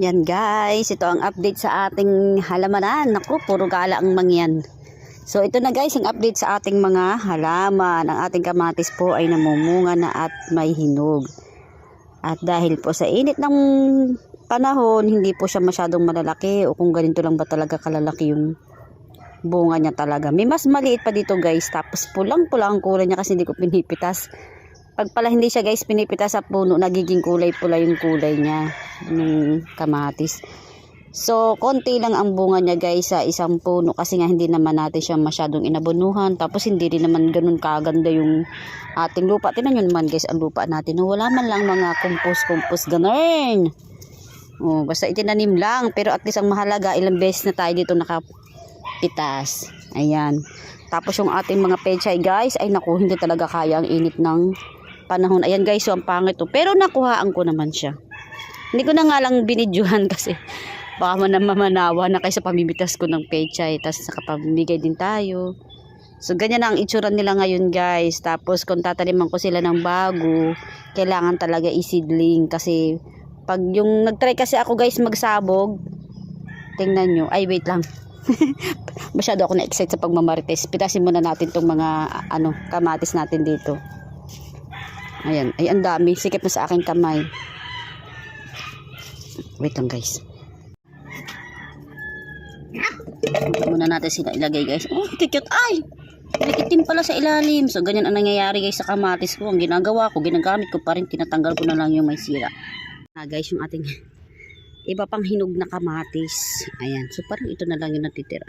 Yan guys, ito ang update sa ating halamanan. Naku, puro gala ang mangyan. So ito na guys, ang update sa ating mga halaman. Ang ating kamatis po ay namumunga na at may hinog. At dahil po sa init ng panahon, hindi po siya masyadong malalaki o kung ganito lang ba talaga kalalaki yung bunga niya talaga. May mas maliit pa dito guys, tapos pulang-pula ang kulay niya kasi hindi ko pinipitas. Pag pala hindi siya guys pinipitas sa puno, nagiging kulay pula yung kulay niya ng kamatis. So, konti lang ang bunga niya guys sa isang puno kasi nga hindi naman natin siya masyadong inabunuhan. Tapos hindi rin naman ganun kaganda yung ating lupa. Tinan nyo naman guys ang lupa natin. No, wala man lang mga compost-compost ganun. Oh, basta itinanim lang. Pero at least ang mahalaga, ilang beses na tayo dito nakapitas. Ayan. Tapos yung ating mga pechay guys, ay naku, hindi talaga kaya ang init ng panahon. Ayan guys, so ang pangit to. Pero nakuhaan ko naman siya. Hindi ko na nga lang binidyohan kasi baka man mamanawa na kaysa pamimitas ko ng pechay. Tapos nakapamimigay din tayo. So, ganyan na ang itsura nila ngayon guys. Tapos, kung tataniman ko sila ng bago, kailangan talaga isidling. Kasi, pag yung nagtry kasi ako guys magsabog, tingnan nyo. Ay, wait lang. Masyado ako na-excite sa pagmamarites. Pitasin muna natin tong mga ano, kamatis natin dito. Ayan. Ay, ang dami. Sikip na sa aking kamay. Wait lang guys. Muna natin sila ilagay guys. Oh, cute. Ay! Nakitim pala sa ilalim. So, ganyan ang nangyayari guys sa kamatis ko. Ang ginagawa ko, ginagamit ko pa rin. Tinatanggal ko na lang yung may sira. Ah, guys, yung ating iba pang hinog na kamatis. Ayan. So, parang ito na lang yung natitira.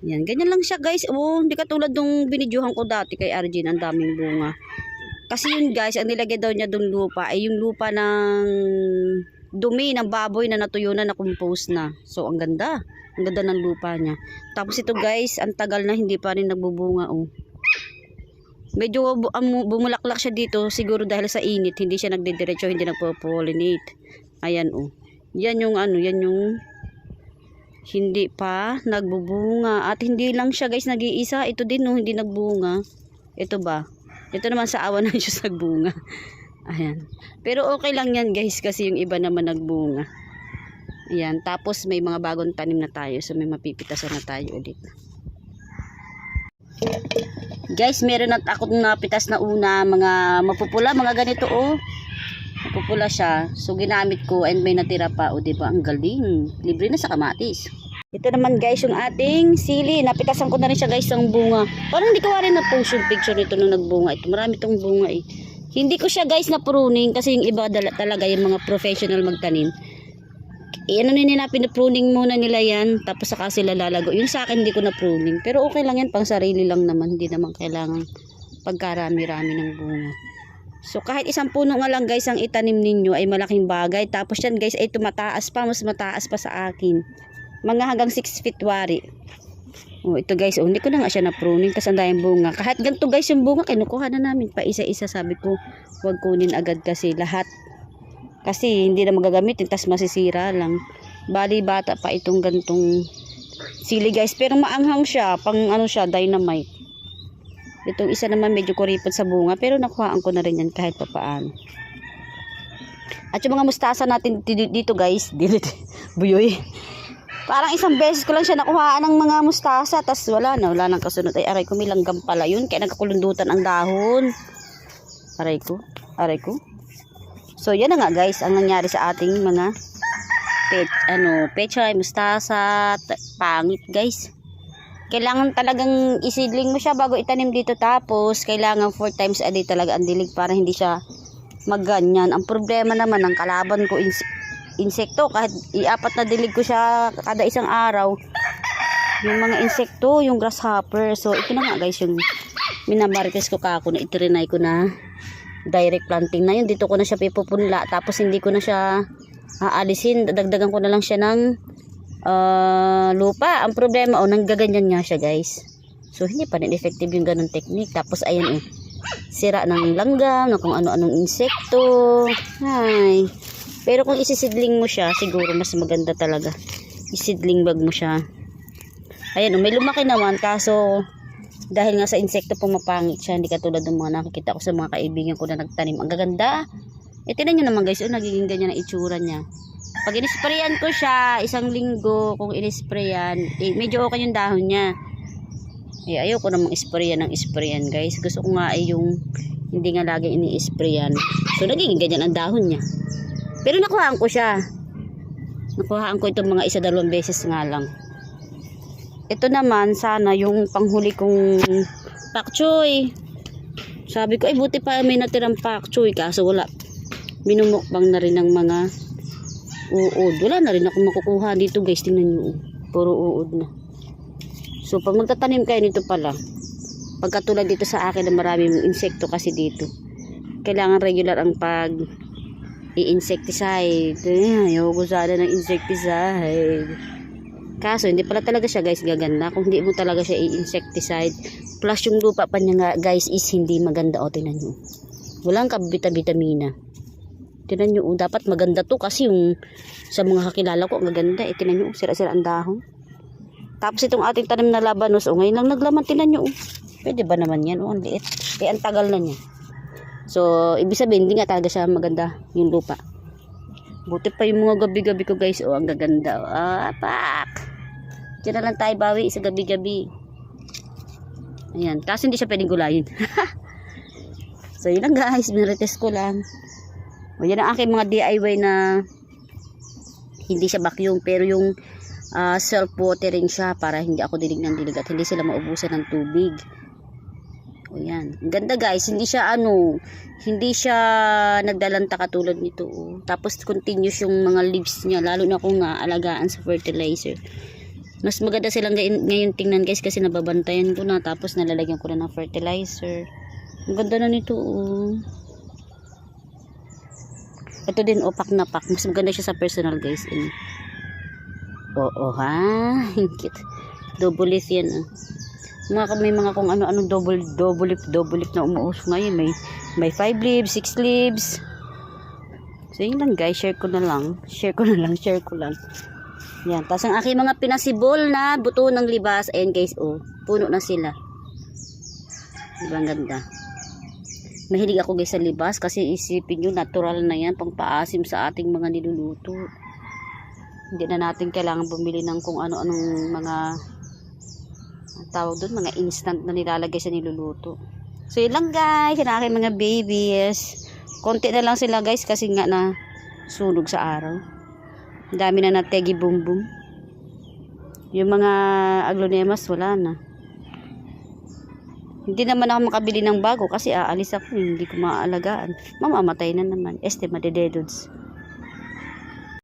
Ayan. Ganyan lang siya guys. Oh, hindi katulad nung binidyohan ko dati kay Arjun. Ang daming bunga. Kasi yun guys, ang nilagay daw niya doon lupa ay yung lupa ng dumi ng baboy na natuyo na na compose na. So, ang ganda. Ang ganda ng lupa niya. Tapos ito guys, ang tagal na hindi pa rin nagbubunga oh. Medyo um, bumulaklak siya dito siguro dahil sa init, hindi siya nagdidiretso, hindi nagpo-pollinate. Ayan oh. Yan yung ano, yan yung hindi pa nagbubunga at hindi lang siya guys nag-iisa. Ito din no, hindi nagbunga. Ito ba? Ito naman sa awa ng Diyos nagbunga. Ayan. Pero okay lang yan guys kasi yung iba naman nagbunga. Ayan. Tapos may mga bagong tanim na tayo. So may mapipitasan na tayo ulit. Guys, meron at ako napitas na una. Mga mapupula. Mga ganito oh. Mapupula siya. So ginamit ko and may natira pa. O diba? Ang galing. Libre na sa kamatis. Ito naman guys yung ating sili. Napitasan ko na rin siya guys ang bunga. Parang hindi ko rin na-post yung picture nito nung nagbunga. Ito marami tong bunga eh. Hindi ko siya guys na pruning kasi yung iba talaga yung mga professional magtanim. Eh, ano nila pinapruning muna nila yan tapos saka sila lalago. Yung sa akin hindi ko na pruning. Pero okay lang yan pang sarili lang naman. Hindi naman kailangan pagkarami-rami ng bunga. So kahit isang puno nga lang guys ang itanim ninyo ay malaking bagay. Tapos yan guys ay tumataas pa. Mas mataas pa sa akin. Mga hanggang 6 feet wari. Oh, ito guys, oh, hindi ko na nga siya na-pruning kasi ang bunga. Kahit ganito guys yung bunga, kinukuha na namin pa isa-isa. Sabi ko, huwag kunin agad kasi lahat. Kasi hindi na magagamitin, tas masisira lang. Bali bata pa itong gantong sili guys. Pero maanghang siya, pang ano siya, dynamite. Itong isa naman medyo kuripot sa bunga, pero nakuhaan ko na rin yan kahit papaano. At yung mga mustasa natin di- dito guys, dito, buyoy. Parang isang beses ko lang siya nakuhaan ng mga mustasa, tas wala na, wala nang kasunod. Ay, aray ko, may langgam pala yun, kaya nagkakulundutan ang dahon. Aray ko, aray ko. So, yan na nga guys, ang nangyari sa ating mga pet, ano, pechay, mustasa, pangit guys. Kailangan talagang isidling mo siya bago itanim dito tapos kailangan 4 times a day talaga ang dilig para hindi siya magganyan. Ang problema naman ng kalaban ko insekto kahit iapat na dilig ko siya kada isang araw. Yung mga insekto, yung grasshopper. So ito na nga guys yung minamarites ko kako na itrinay ko na direct planting na yun. Dito ko na siya pipupunla tapos hindi ko na siya aalisin. Dagdagan ko na lang siya ng ah, lupa. Ang problema, oh, nanggaganyan nga siya, guys. So, hindi pa rin effective yung ganun technique. Tapos, ayan, oh, sira ng langgam, na kung ano-anong insekto. Ay. Pero kung isisidling mo siya, siguro mas maganda talaga. Isidling bag mo siya. Ayan, oh, may lumaki naman, kaso, dahil nga sa insekto pumapangit siya, hindi katulad ng mga nakikita ko sa mga kaibigan ko na nagtanim. Ang gaganda. E, tinan nyo naman guys, oh, nagiging ganyan ang itsura niya. Pag inisprayan ko siya, isang linggo, kung inisprayan, eh, medyo okay yung dahon niya. Eh, ayoko namang isprayan ng isprayan, guys. Gusto ko nga ay yung hindi nga lagi ini-sprayan. So, nagiging ganyan ang dahon niya. Pero nakuhaan ko siya. Nakuhaan ko itong mga isa dalawang beses nga lang. Ito naman, sana yung panghuli kong pak choy. Sabi ko, ay buti pa may natirang pak choy. Kaso wala. Minumukbang na rin ng mga uod. Wala na rin ako makukuha dito guys. Tingnan nyo. oh. Puro uod na. So, pag magtatanim kayo nito pala, pagkatulad dito sa akin na maraming insekto kasi dito, kailangan regular ang pag i-insecticide. Ayaw ko sana ng insecticide. Kaso, hindi pala talaga siya guys gaganda. Kung hindi mo talaga siya i-insecticide, plus yung lupa pa niya nga guys is hindi maganda. O, tinan nyo. Walang kabita-vitamina. Tinan nyo, oh, dapat maganda to kasi yung sa mga kakilala ko, ang gaganda. Eh, tinan nyo, oh, sira-sira ang dahon. Tapos itong ating tanim na labanos, oh, ngayon lang naglaman, tinan nyo. Pwede ba naman yan? Oh, ang liit. Eh, ang tagal na niya. So, ibig sabihin, hindi nga talaga siya maganda yung lupa. Buti pa yung mga gabi-gabi ko guys. Oh, ang gaganda. Ah, pak! Diyan na lang tayo bawi sa gabi-gabi. Ayan. Kaso hindi siya pwedeng gulayin. so, yun lang guys. Minretest ko lang. O, yan ang aking mga DIY na hindi siya vacuum. Pero yung ah, self-watering siya para hindi ako dilig ng dilig at hindi sila maubusan ng tubig. O yan. Ang ganda guys. Hindi siya ano, hindi siya nagdalanta katulad nito. oh. Tapos continuous yung mga leaves niya. Lalo na kung nga alagaan sa fertilizer. Mas maganda silang ngayon, tingnan guys kasi nababantayan ko na. Tapos nalalagyan ko na ng fertilizer. Ang ganda na nito. Oh. Ito din opak na pak. Mas maganda siya sa personal guys. Oo ha. Cute. Double leaf yan. ah. Mga, may mga kung ano-ano double, double leaf, double leaf na umuusok ngayon. May, may 5 leaves, 6 leaves. So yun lang guys. Share ko na lang. Share ko na lang. Share ko lang. Yan. Tapos ang aking mga pinasibol na buto ng libas. Ayan guys. Oh. Puno na sila. Diba ang ganda. Mahilig ako guys sa libas kasi isipin nyo natural na yan pang paasim sa ating mga niluluto. Hindi na natin kailangan bumili ng kung ano-anong mga ang tawag doon, mga instant na nilalagay sa niluluto. So yun lang guys, yun aking mga babies. Konti na lang sila guys kasi nga na sunog sa araw. Ang dami na nategi boom boom. Yung mga aglonemas wala na. Hindi naman ako makabili ng bago kasi aalis ako, hindi ko maaalagaan. Mamamatay na naman. Este, madededods.